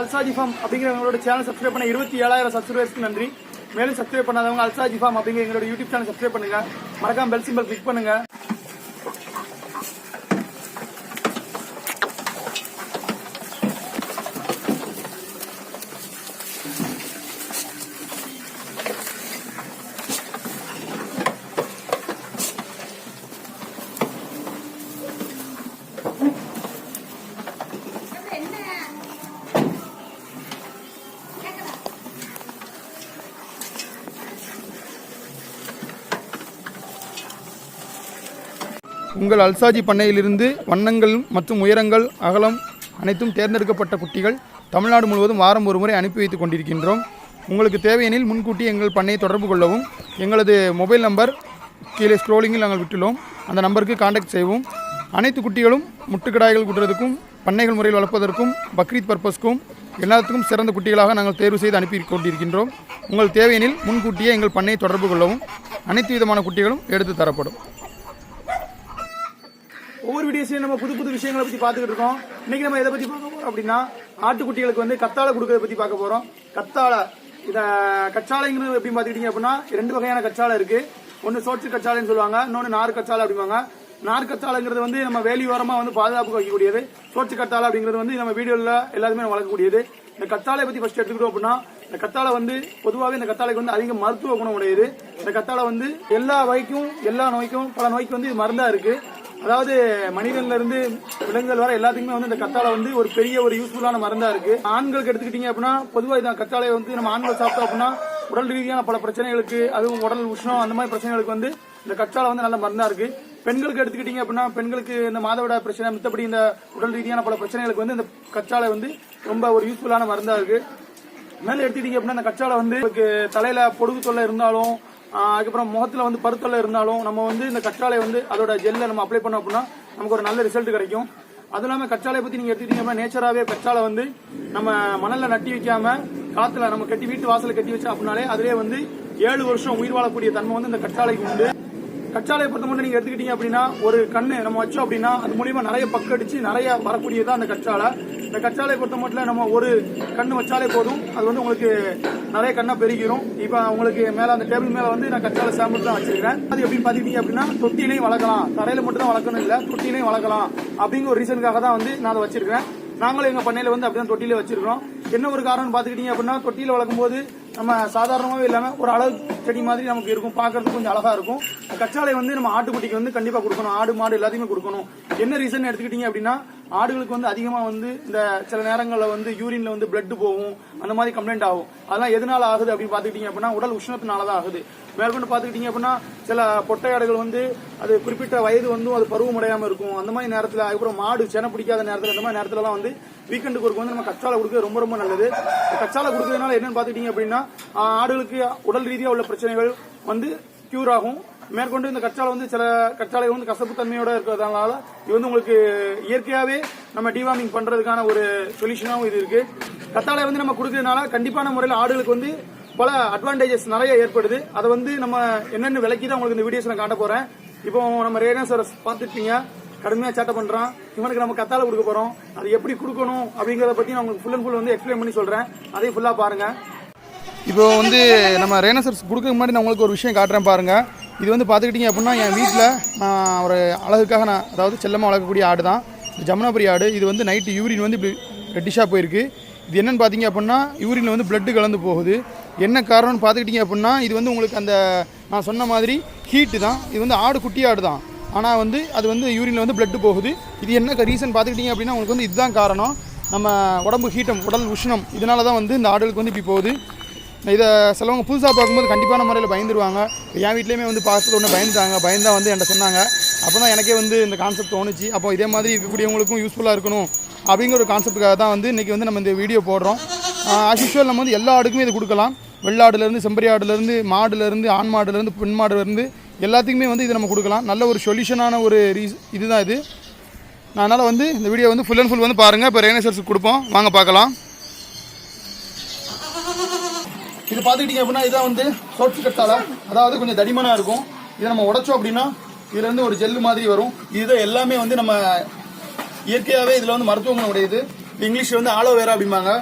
அல்சாஜி form அப்படிங்கிற எங்களோட channel subscribe பண்ண இருபத்தி ஏழாயிரம் சப்ஸ்கிரைபர்ஸ்க்கு நன்றி. மேலும் சப்ஸ்கிரைப் பண்ணாதவங்க அல்சாஜி ஃபார்ம் அப்படிங்கிற எங்களோட யூடியூப் சேனல் சப்ஸ்கிரைப் பண்ணுங்க. மறக்காம பெல் சிம்பிள் கிளிக் பண்ணுங்க. உங்கள் அல்சாஜி பண்ணையிலிருந்து வண்ணங்கள் மற்றும் உயரங்கள் அகலம் அனைத்தும் தேர்ந்தெடுக்கப்பட்ட குட்டிகள் தமிழ்நாடு முழுவதும் வாரம் ஒரு முறை அனுப்பி வைத்துக் கொண்டிருக்கின்றோம். உங்களுக்கு தேவையெனில் முன்கூட்டி எங்கள் பண்ணையை தொடர்பு கொள்ளவும். எங்களது மொபைல் நம்பர் கீழே ஸ்க்ரோலிங்கில் நாங்கள் விட்டுள்ளோம். அந்த நம்பருக்கு காண்டாக்ட் செய்வோம் அனைத்து குட்டிகளும் முட்டுக்கடாய்கள் குட்டுறதுக்கும் பண்ணைகள் முறையில் வளர்ப்பதற்கும் பக்ரீத் பர்பஸ்க்கும் எல்லாத்துக்கும் சிறந்த குட்டிகளாக நாங்கள் தேர்வு செய்து அனுப்பி கொண்டிருக்கின்றோம். உங்கள் தேவையெனில் முன்கூட்டியே எங்கள் பண்ணையை தொடர்பு கொள்ளவும். அனைத்து விதமான குட்டிகளும் எடுத்து தரப்படும். ஒவ்வொரு வீடியோஸ்லையும் நம்ம புது புது விஷயங்களை பத்தி பார்த்துக்கிட்டு இருக்கோம். இன்னைக்கு நம்ம எதை பத்தி பார்க்க போறோம் அப்படின்னா ஆட்டுக்குட்டிகளுக்கு வந்து கத்தாழை கொடுக்கறத பத்தி பார்க்க போறோம். கத்தாழை இத கச்சாலைங்கிறது எப்படி பாத்துக்கிட்டீங்க அப்படின்னா ரெண்டு வகையான கச்சாலை இருக்கு. ஒன்னு சோற்று கச்சாலைன்னு சொல்லுவாங்க இன்னொன்னு நார் கச்சாலை அப்படிம்பாங்க. நார் கச்சாலைங்கிறது வந்து நம்ம வேலியோரமா வந்து பாதுகாப்பு வைக்கக்கூடியது சோற்று கத்தாழை அப்படிங்கிறது வந்து நம்ம வீடியோல எல்லாருமே நம்ம வளர்க்கக்கூடியது. இந்த கத்தாழை பத்தி ஃபர்ஸ்ட் எடுத்துக்கிட்டோம் அப்படின்னா இந்த கத்தாழை வந்து பொதுவாகவே இந்த கத்தாழைக்கு வந்து அதிக மருத்துவ குணம் உடையது. இந்த கத்தாழை வந்து எல்லா வகைக்கும் எல்லா நோய்க்கும் பல நோய்க்கு வந்து இது மருந்தா இருக்கு. அதாவது மனிதன்ல இருந்து விலங்குகள் வர எல்லாத்துக்குமே வந்து இந்த கத்தாழை வந்து ஒரு பெரிய ஒரு யூஸ்ஃபுல்லான மருந்தா இருக்கு. ஆண்களுக்கு எடுத்துக்கிட்டீங்க அப்படின்னா பொதுவா இதான் கத்தாழையை வந்து நம்ம ஆண்கள் சாப்பிட்டோம் அப்படின்னா உடல் ரீதியான பல பிரச்சனைகளுக்கு அதுவும் உடல் உஷ்ணம் அந்த மாதிரி பிரச்சனைகளுக்கு வந்து இந்த கச்சாலை வந்து நல்ல மருந்தா இருக்கு. பெண்களுக்கு எடுத்துக்கிட்டீங்க அப்படின்னா பெண்களுக்கு இந்த மாதவிட பிரச்சனை மித்தபடி இந்த உடல் ரீதியான பல பிரச்சனைகளுக்கு வந்து இந்த கச்சாலை வந்து ரொம்ப ஒரு யூஸ்ஃபுல்லான மருந்தா இருக்கு. மேலே எடுத்துக்கிட்டீங்க அப்படின்னா இந்த கச்சாலை வந்து உங்களுக்கு தலையில பொடுகு தொல்லை இருந்தாலும் அதுக்கப்புறம் முகத்துல வந்து பருத்தல இருந்தாலும் நம்ம வந்து இந்த கற்றாழையை வந்து அதோட ஜெல்ல நம்ம அப்ளை பண்ணோம் அப்படின்னா நமக்கு ஒரு நல்ல ரிசல்ட் கிடைக்கும். அதுவும் இல்லாம கற்றாழை பத்தி நீங்க எடுத்துக்கிட்டீங்கன்னா நேச்சராகவே கற்றாழை வந்து நம்ம மணல்ல நட்டி வைக்காம காத்துல நம்ம கட்டி வீட்டு வாசலில் கட்டி வச்சா அப்படின்னாலே அதுலேயே வந்து ஏழு வருஷம் உயிர் வாழக்கூடிய தன்மை வந்து இந்த கற்றாழைக்கு உண்டு. கச்சாலையை பொறுத்த மட்டும் நீங்க எடுத்துக்கிட்டீங்க அப்படின்னா ஒரு கண்ணு நம்ம வச்சோம் அப்படின்னா அது மூலியமா நிறைய பக்கடிச்சு நிறைய வரக்கூடியதான் அந்த கச்சாலை. இந்த கச்சாலையை பொறுத்த மட்டும் நம்ம ஒரு கண்ணு வச்சாலே போதும். அது வந்து உங்களுக்கு நிறைய கண்ணா பெருகிரும். இப்போ உங்களுக்கு மேல அந்த டேபிள் மேல வந்து நான் கச்சாலை சாம்பிள் தான் வச்சிருக்கேன் அது எப்படி பாத்துக்கிட்டீங்க அப்படின்னா தொட்டிலையும் வளர்க்கலாம். தரையில மட்டும் தான் வளர்க்கணும் இல்ல தொட்டிலையும் வளர்க்கலாம். அப்படிங்கிற ஒரு ரீசனுக்காக தான் வந்து நான் அதை வச்சிருக்கேன் நாங்களும் எங்க பண்ணையில வந்து அப்படிதான் தொட்டியில வச்சிருக்கோம் என்ன ஒரு காரணம் பாத்துக்கிட்டீங்க அப்படின்னா தொட்டியில வளர்க்கும் போது நம்ம சாதாரணமாகவே இல்லாமல் ஒரு அளவு செடி மாதிரி நமக்கு இருக்கும். பார்க்கறதுக்கு கொஞ்சம் அழகாக இருக்கும். கச்சாலை வந்து நம்ம ஆட்டுக்குட்டிக்கு வந்து கண்டிப்பாக கொடுக்கணும். ஆடு மாடு எல்லாத்தையுமே கொடுக்கணும். என்ன ரீசன் எடுத்துக்கிட்டீங்க அப்படின்னா ஆடுகளுக்கு வந்து அதிகமாக வந்து இந்த சில நேரங்களில் வந்து யூரின்ல வந்து பிளட் போகும். அந்த மாதிரி கம்ப்ளைண்ட் ஆகும். அதெல்லாம் எதனால ஆகுது அப்படின்னு பார்த்துக்கிட்டீங்க அப்படின்னா உடல் உஷ்ணத்தினால தான் ஆகுது. மேற்கொண்டு பாத்துக்கிட்டீங்க அப்படின்னா சில பொட்டை ஆடுகள் வந்து அது குறிப்பிட்ட வயது வந்து அது பருவம் அடையாம இருக்கும். அந்த மாதிரி நேரத்துல அதுக்கப்புறம் மாடு சென பிடிக்காத நேரத்துல அந்த மாதிரி நேரத்துல எல்லாம் வந்து வீக்கெண்டுக்கு ஒரு வந்து நம்ம கச்சாலை கொடுக்கறது ரொம்ப ரொம்ப நல்லது. இந்த கச்சாலை கொடுக்கறதுனால என்னன்னு பாத்துக்கிட்டீங்க அப்படின்னா ஆடுகளுக்கு உடல் ரீதியா உள்ள பிரச்சனைகள் வந்து கியூர் ஆகும். மேற்கொண்டு இந்த கச்சாலை வந்து சில கச்சாலை வந்து கசப்பு தன்மையோட இருக்கிறதுனால இது வந்து உங்களுக்கு இயற்கையாவே நம்ம டிவார்மிங் பண்றதுக்கான ஒரு சொல்யூஷனாகவும் இது இருக்கு. கத்தாழை வந்து நம்ம கொடுக்கறதுனால கண்டிப்பான முறையில் ஆடுகளுக்கு வந்து பல அட்வான்டேஜஸ் நிறைய ஏற்படுது. அதை வந்து நம்ம என்னென்ன விலைக்கு தான் உங்களுக்கு இந்த வீடியோஸ் நான் காட்ட போறேன். இப்போ நம்ம ரேனா சார் பார்த்துருப்பீங்க கடுமையா சேட்டை பண்றான். இவனுக்கு நம்ம கத்தால கொடுக்க போறோம். அது எப்படி கொடுக்கணும் அப்படிங்கறத பத்தி நான் உங்களுக்கு ஃபுல் அண்ட் ஃபுல் வந்து எக்ஸ்பிளைன் பண்ணி சொல்றேன். அதையும் ஃபுல்லா பாருங்க. இப்போ வந்து நம்ம ரேனசர்ஸ் கொடுக்க முன்னாடி நான் உங்களுக்கு ஒரு விஷயம் காட்டுறேன் பாருங்க. இது வந்து பார்த்துக்கிட்டிங்க அப்படின்னா என் வீட்டில் நான் ஒரு அழகுக்காக நான் அதாவது செல்லமாக வளர்க்கக்கூடிய ஆடு தான் ஜமுனாபுரி ஆடு. இது வந்து நைட்டு யூரின் வந்து இப்படி ரெட்டிஷாக போயிருக்கு. இது என்னன்னு பார்த்தீங்க அப்படின்னா யூரினில் வந்து பிளட்டு கலந்து போகுது. என்ன காரணம்னு பார்த்துக்கிட்டிங்க அப்படின்னா இது வந்து உங்களுக்கு அந்த நான் சொன்ன மாதிரி ஹீட்டு தான். இது வந்து ஆடு குட்டி ஆடு தான். ஆனால் வந்து அது வந்து யூரினில் வந்து பிளட்டு போகுது. இது என்ன ரீசன் பார்த்துக்கிட்டீங்க அப்படின்னா உங்களுக்கு வந்து இதுதான் காரணம். நம்ம உடம்பு ஹீட்டம் உடல் உஷ்ணம் இதனால தான் வந்து இந்த ஆடுகளுக்கு வந்து இப்படி போகுது. இதை சிலவங்க புதுசாக பார்க்கும்போது கண்டிப்பான முறையில் பயந்துருவாங்க. என் வீட்லேயுமே வந்து பார்த்து ஒன்று பயந்துட்டாங்க. பயந்தான் வந்து என்கிட்ட சொன்னாங்க. அப்போ தான் எனக்கே வந்து இந்த கான்செப்ட் தோணுச்சு. அப்போ இதே மாதிரி இருக்கக்கூடியவங்களுக்கும் யூஸ்ஃபுல்லாக இருக்கணும். அப்படிங்கிற ஒரு கான்செப்ட்டுக்காக தான் வந்து இன்றைக்கி வந்து நம்ம இந்த வீடியோ போடுறோம். அஸ்யூஷுவல் நம்ம வந்து எல்லா ஆடுக்குமே இது கொடுக்கலாம். வெள்ளாடுலேருந்து செம்பரி ஆடுலேருந்து மாடுலேருந்து ஆண் மாடுலேருந்து பெண் மாடுலேருந்து எல்லாத்துக்குமே வந்து இது நம்ம கொடுக்கலாம். நல்ல ஒரு சொல்யூஷனான ஒரு ரீஸ் இதுதான் இது. அதனால் வந்து இந்த வீடியோ வந்து ஃபுல் அண்ட் ஃபுல் வந்து பாருங்கள் இப்போ ரேனேசர்ஸுக்கு கொடுப்போம். வாங்க பார்க்கலாம். இது பார்த்துக்கிட்டீங்க அப்படின்னா இதான் வந்து சோற்று கட்டால அதாவது கொஞ்சம் தடிமனாக இருக்கும். இதை நம்ம உடைச்சோம் அப்படின்னா இதுலேருந்து ஒரு ஜெல்லு மாதிரி வரும். இதுதான் எல்லாமே வந்து நம்ம இயற்கையாகவே இதில் வந்து மருத்துவ குணம் உடையது இங்கிலீஷில் வந்து ஆலோவேரா அப்படிம்பாங்க.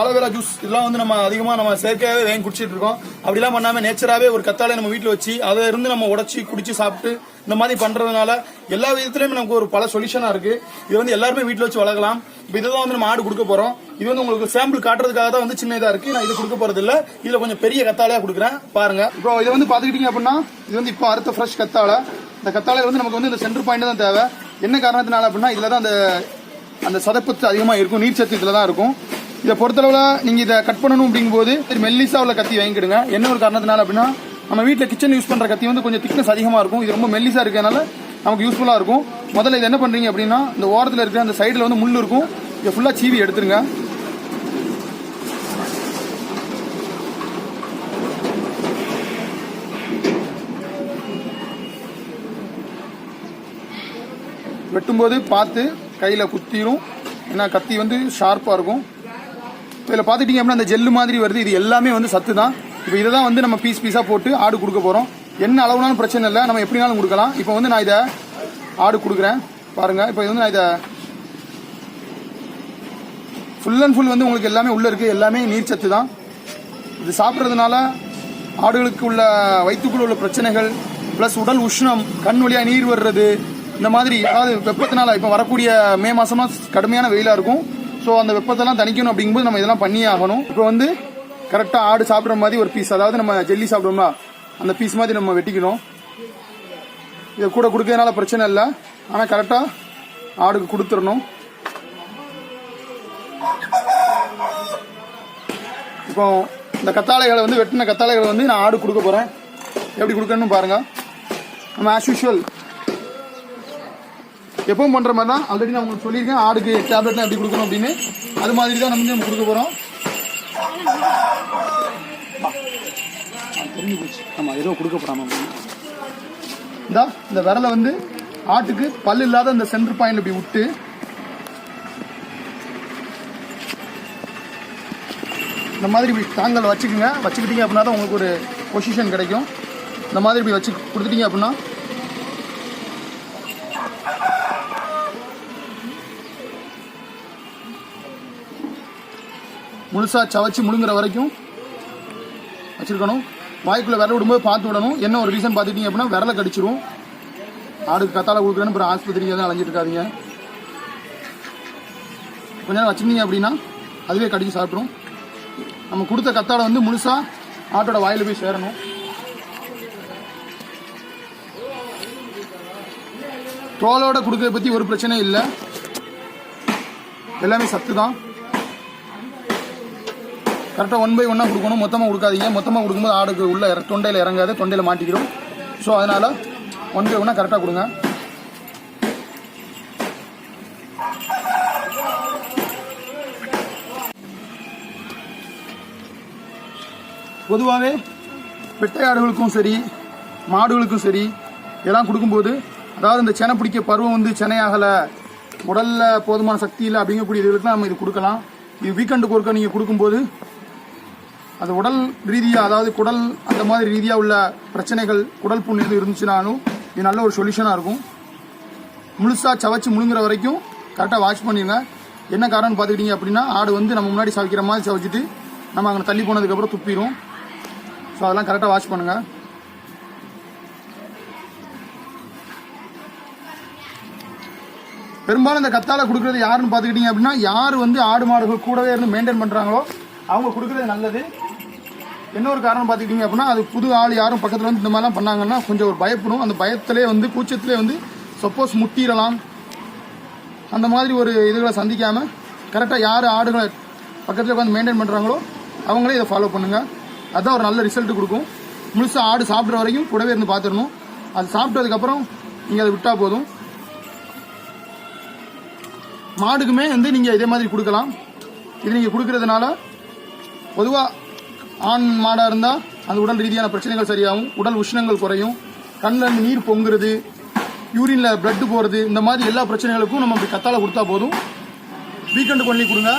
ஆலோவேரா ஜூஸ் இதெல்லாம் வந்து நம்ம அதிகமாக நம்ம செயற்கையாகவே வாங்கி குடிச்சிட்டு இருக்கோம். அப்படிலாம் பண்ணாமல் நேச்சராகவே ஒரு கத்தாழை நம்ம வீட்டில் வச்சு அதை இருந்து நம்ம உடச்சி குடிச்சு சாப்பிட்டு இந்த மாதிரி பண்ணுறதுனால எல்லா விதத்துலயுமே நமக்கு ஒரு பல சொல்யூஷனாக இருக்குது இது வந்து எல்லாருமே வீட்டில் வச்சு வளர்க்கலாம். இப்போ இதுதான் வந்து நம்ம ஆடு கொடுக்க போகிறோம் இது வந்து உங்களுக்கு சாம்பிள் காட்டுறதுக்காக தான் வந்து சின்ன இதாக இருக்குது நான் இது கொடுக்க போகிறதில்ல இதில் கொஞ்சம் பெரிய கத்தாலையாக கொடுக்குறேன். பாருங்கள் இப்போ இதை வந்து பார்த்துக்கிட்டிங்க அப்படின்னா இது வந்து இப்போ அறுத்த ஃப்ரெஷ் கத்தாழை. இந்த கத்தாழை வந்து நமக்கு வந்து இந்த சென்டர் பாயிண்ட் தான் தேவை. என்ன காரணத்தினால அப்படின்னா இதில் தான் அந்த அந்த சதப்பத்து அதிகமாக இருக்கும் நீர் சத்து இதில் தான் இருக்கும். இதை பொறுத்தளவில் நீங்கள் இதை கட் பண்ணணும் அப்படிங்கும்போது சரி உள்ள கத்தி வாங்கிக்கிடுங்க. என்ன ஒரு காரணத்தினால அப்படின்னா நம்ம வீட்டில் கிச்சன் யூஸ் பண்ணுற கத்தி வந்து கொஞ்சம் திக்னஸ் அதிகமாக இருக்கும். இது ரொம்ப மெல்லிசாக இருக்கிறதுனால நமக்கு யூஸ்ஃபுல்லாக இருக்கும். முதல்ல இது என்ன பண்ணுறீங்க அப்படின்னா இந்த ஓரத்தில் இருக்கிற அந்த சைடில் வந்து முள் இருக்கும். இதை ஃபுல்லாக சீவி எடுத்துருங்க. வெட்டும்போது பார்த்து கையில் குத்திரும். ஏன்னா கத்தி வந்து ஷார்ப்பாக இருக்கும். இதில் பார்த்துட்டிங்க அப்படின்னா அந்த ஜெல்லு மாதிரி வருது. இது எல்லாமே வந்து சத்து தான் இப்போ இதை தான் வந்து நம்ம பீஸ் பீஸாக போட்டு ஆடு கொடுக்க போகிறோம் என்ன அளவுனாலும் பிரச்சனை இல்லை. நம்ம எப்படினாலும் கொடுக்கலாம். இப்போ வந்து நான் இதை ஆடு கொடுக்குறேன். பாருங்கள் இப்போ இது வந்து நான் இதை ஃபுல் அண்ட் ஃபுல் வந்து உங்களுக்கு எல்லாமே உள்ளே இருக்குது எல்லாமே நீர் சத்து தான் இது சாப்பிட்றதுனால ஆடுகளுக்கு உள்ள வயிற்றுக்குள்ள உள்ள பிரச்சனைகள் ப்ளஸ் உடல் உஷ்ணம் கண் வழியாக நீர் வர்றது இந்த மாதிரி அதாவது வெப்பத்தினால இப்போ வரக்கூடிய மே மாசமா கடுமையான வெயிலாக இருக்கும். ஸோ அந்த வெப்பத்தெல்லாம் தணிக்கணும் அப்படிங்கும்போது நம்ம இதெல்லாம் பண்ணியே ஆகணும். இப்போ வந்து கரெக்டாக ஆடு சாப்பிட்ற மாதிரி ஒரு பீஸ் அதாவது நம்ம ஜெல்லி சாப்பிட்றோம்னா அந்த பீஸ் மாதிரி நம்ம வெட்டிக்கணும். இதை கூட கொடுக்கறதுனால பிரச்சனை இல்லை. ஆனால் கரெக்டாக ஆடுக்கு கொடுத்துடணும். இப்போ இந்த கத்தாழைகளை வந்து வெட்டின கத்தாழைகளை வந்து நான் ஆடு கொடுக்க போகிறேன் எப்படி கொடுக்கணும்னு பாருங்கள் நம்ம ஆஸ் யூஷுவல் எப்பவும் பண்ணுற மாதிரி தான். ஆல்ரெடி நான் உங்களுக்கு சொல்லியிருக்கேன். ஆடுக்கு டேப்லெட்லாம் எப்படி கொடுக்கணும் அப்படின்னு. அது மாதிரி தான் நம்ம வந்து நம்ம கொடுக்க போகிறோம் தெரிஞ்சு போச்சு. நம்ம ஏதோ கொடுக்க போகிறாமா இந்தா இந்த விரலை வந்து ஆட்டுக்கு பல் இல்லாத இந்த சென்டர் பாயிண்ட் இப்படி விட்டு. இந்த மாதிரி இப்படி தாங்கல் வச்சுக்கோங்க. வச்சுக்கிட்டீங்க அப்படின்னா தான் உங்களுக்கு ஒரு பொசிஷன் கிடைக்கும். இந்த மாதிரி இப்படி வச்சு கொடுத்துட்டீங்க அப்படின்னா முழுசாக சவச்சு முழுங்குற வரைக்கும் வச்சிருக்கணும். வாய்க்குள்ளே விரல விடும்போது பார்த்து விடணும். என்ன ஒரு ரீசன் பார்த்துட்டீங்க அப்படின்னா விரல கடிச்சிரும். ஆடுக்கு கத்தால கொடுக்குறேன்னு அப்புறம் ஆஸ்பத்திரிக்கு எதுவும் அலைஞ்சிட்டு இருக்காதீங்க. கொஞ்ச நேரம் வச்சுருந்தீங்க அப்படின்னா அதுவே கடிச்சு சாப்பிட்ரும் நம்ம கொடுத்த கத்தாழை வந்து முழுசாக ஆட்டோட வாயில போய் சேரணும். தோலோட கொடுக்கறத பற்றி ஒரு பிரச்சனையும் இல்லை. எல்லாமே சத்து தான் கரெக்டாக ஒன் பை ஒன்னாக கொடுக்கணும். மொத்தமாக கொடுக்காதீங்க. மொத்தமாக கொடுக்கும்போது ஆடுக்கு உள்ள தொண்டையில் இறங்காது. தொண்டையில் மாட்டிக்கிறோம் ஸோ அதனால ஒன் பை ஒன்னாக கரெக்டாக கொடுங்க. பொதுவாகவே பெட்டை ஆடுகளுக்கும் சரி மாடுகளுக்கும் சரி இதெல்லாம் கொடுக்கும்போது அதாவது இந்த செனை பிடிக்க பருவம் வந்து சென்னையாகலை உடலில் போதுமான சக்தி இல்லை அப்படிங்கக்கூடிய இதுகளுக்கு நம்ம இது கொடுக்கலாம். இது வீக்கெண்டுக்கு ஒருக்க நீங்கள் கொடுக்கும்போது அது உடல் ரீதியாக அதாவது குடல் அந்த மாதிரி ரீதியாக உள்ள பிரச்சனைகள் குடல் புண்ணு எதுவும் இருந்துச்சுனாலும் இது நல்ல ஒரு சொல்யூஷனாக இருக்கும். முழுசாக சவைச்சு முழுங்குற வரைக்கும் கரெக்டாக வாஷ் பண்ணிடுங்க என்ன காரணம்னு பார்த்துக்கிட்டீங்க அப்படின்னா ஆடு வந்து நம்ம முன்னாடி சவைக்கிற மாதிரி சவைச்சிட்டு நம்ம அங்கே தள்ளி போனதுக்கப்புறம் துப்பிடும் ஸோ அதெல்லாம் கரெக்டாக வாஷ் பண்ணுங்கள் பெரும்பாலும் இந்த கத்தாழை கொடுக்குறது யாருன்னு பார்த்துக்கிட்டீங்க அப்படின்னா யார் வந்து ஆடு மாடுகள் கூடவே இருந்து மெயின்டைன் பண்ணுறாங்களோ அவங்க கொடுக்குறது நல்லது. இன்னொரு காரணம் பார்த்துக்கிட்டிங்க அப்படின்னா அது புது ஆள் யாரும் பக்கத்தில் வந்து இந்த மாதிரிலாம் பண்ணாங்கன்னா கொஞ்சம் ஒரு பயப்படும். அந்த பயத்திலே வந்து கூச்சத்திலே வந்து சப்போஸ் முட்டிடலாம். அந்த மாதிரி ஒரு இதுகளை சந்திக்காமல் கரெக்டாக யார் ஆடுகளை பக்கத்தில் உட்காந்து மெயின்டைன் பண்ணுறாங்களோ அவங்களே இதை ஃபாலோ பண்ணுங்கள் அதுதான் ஒரு நல்ல ரிசல்ட் கொடுக்கும். முழுசாக ஆடு சாப்பிட்ற வரைக்கும் கூடவே இருந்து பார்த்துடணும். அது சாப்பிட்டதுக்கப்புறம் நீங்கள் அதை விட்டால் போதும். மாடுக்குமே வந்து நீங்கள் இதே மாதிரி கொடுக்கலாம். இது நீங்கள் கொடுக்கறதுனால பொதுவாக ஆண் மாடாக இருந்தால் அந்த உடல் ரீதியான பிரச்சனைகள் சரியாகும் உடல் உஷ்ணங்கள் குறையும் கண்ணில் இருந்து நீர் பொங்குறது யூரினில் பிளட் போகிறது இந்த மாதிரி எல்லா பிரச்சனைகளுக்கும் நம்ம இப்படி கொடுத்தா போதும். வீக்கெண்டு பண்ணி கொடுங்க.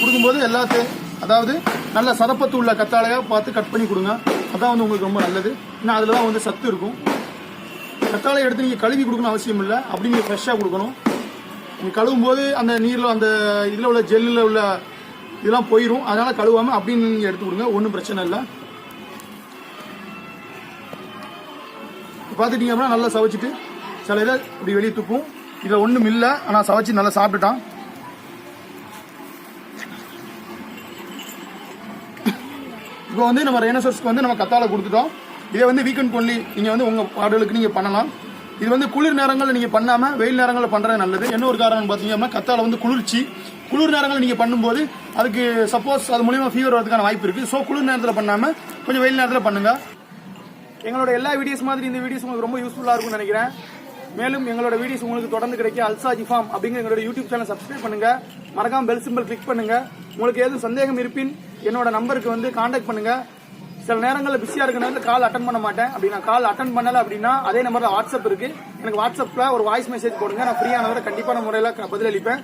கொடுக்கும்போது எல்லாத்தையும் அதாவது நல்ல சதப்பத்து உள்ள கத்தாழையாக பார்த்து கட் பண்ணி கொடுங்க. அதான் வந்து உங்களுக்கு ரொம்ப நல்லது. ஏன்னா அதில் தான் வந்து சத்து இருக்கும். கத்தாழை எடுத்து நீங்கள் கழுவி கொடுக்கணும் அவசியம் இல்லை. அப்படி நீங்கள் ஃப்ரெஷ்ஷாக கொடுக்கணும். நீங்கள் கழுவும் போது அந்த நீரில் அந்த இதில் உள்ள ஜெல்லில் உள்ள இதெல்லாம் போயிடும் அதனால கழுவாம அப்படின்னு நீங்க எடுத்து கொடுங்க. ஒன்றும் பிரச்சனை இல்லை. பார்த்துட்டீங்க அப்படின்னா நல்லா சவைச்சிட்டு சில இதை இப்படி வெளியே துப்பும் இதில் ஒன்றும் இல்லை. ஆனால் சவைச்சி நல்லா சாப்பிட்டுட்டான். இப்போ வந்து நம்ம ரைனோசர்ஸ்க்கு வந்து நம்ம கத்தாழை கொடுத்துட்டோம். இதே வந்து வீக்கெண்ட் ஒன்லி நீங்கள் வந்து உங்கள் பாடலுக்கு நீங்கள் பண்ணலாம். இது வந்து குளிர் நேரங்களில் நீங்கள் பண்ணாமல் வெயில் நேரங்களில் பண்ணுறது நல்லது. என்ன ஒரு காரணம் பார்த்தீங்க அப்படின்னா கத்தாழை வந்து குளிர்ச்சி. குளிர் நேரங்களில் நீங்கள் பண்ணும்போது அதுக்கு சப்போஸ் அது மூலியமாக ஃபீவர் வரதுக்கான வாய்ப்பு இருக்குது ஸோ குளிர் நேரத்தில் பண்ணாமல் கொஞ்சம் வெயில் நேரத்தில் பண்ணுங்கள் எங்களோட எல்லா வீடியோஸ் மாதிரி இந்த வீடியோஸ் உங்களுக்கு ரொம்ப யூஸ்ஃபுல்லாக இருக்கும்னு நினைக்கிறேன். மேலும் எங்களோட வீடியோஸ் உங்களுக்கு தொடர்ந்து கிடைக்க அல்சா ஃபார்ம் அப்படிங்கிற எங்களோட யூடியூப் சேனல் சப்ஸ்கிரைப் பண்ணுங்க. மறக்காம பெல் சிம்பிள் கிளிக் பண்ணுங்க. உங்களுக்கு எதுவும் சந்தேகம் இருப்பின் என்னோட நம்பருக்கு வந்து காண்டாக்ட் பண்ணுங்க. சில நேரங்களில் பிஸியாக இருக்கிற நேரத்தில் கால் அட்டன் பண்ண மாட்டேன். அப்படி நான் கால் அட்டன் பண்ணல அப்படின்னா அதே நம்பரில் வாட்ஸ்அப் இருக்கு. எனக்கு வாட்ஸ்அப்பில் ஒரு வாய்ஸ் மெசேஜ் போடுங்க. நான் ஃப்ரீயானவரை கண்டிப்பான முறையில் பதிலளிப்பேன்.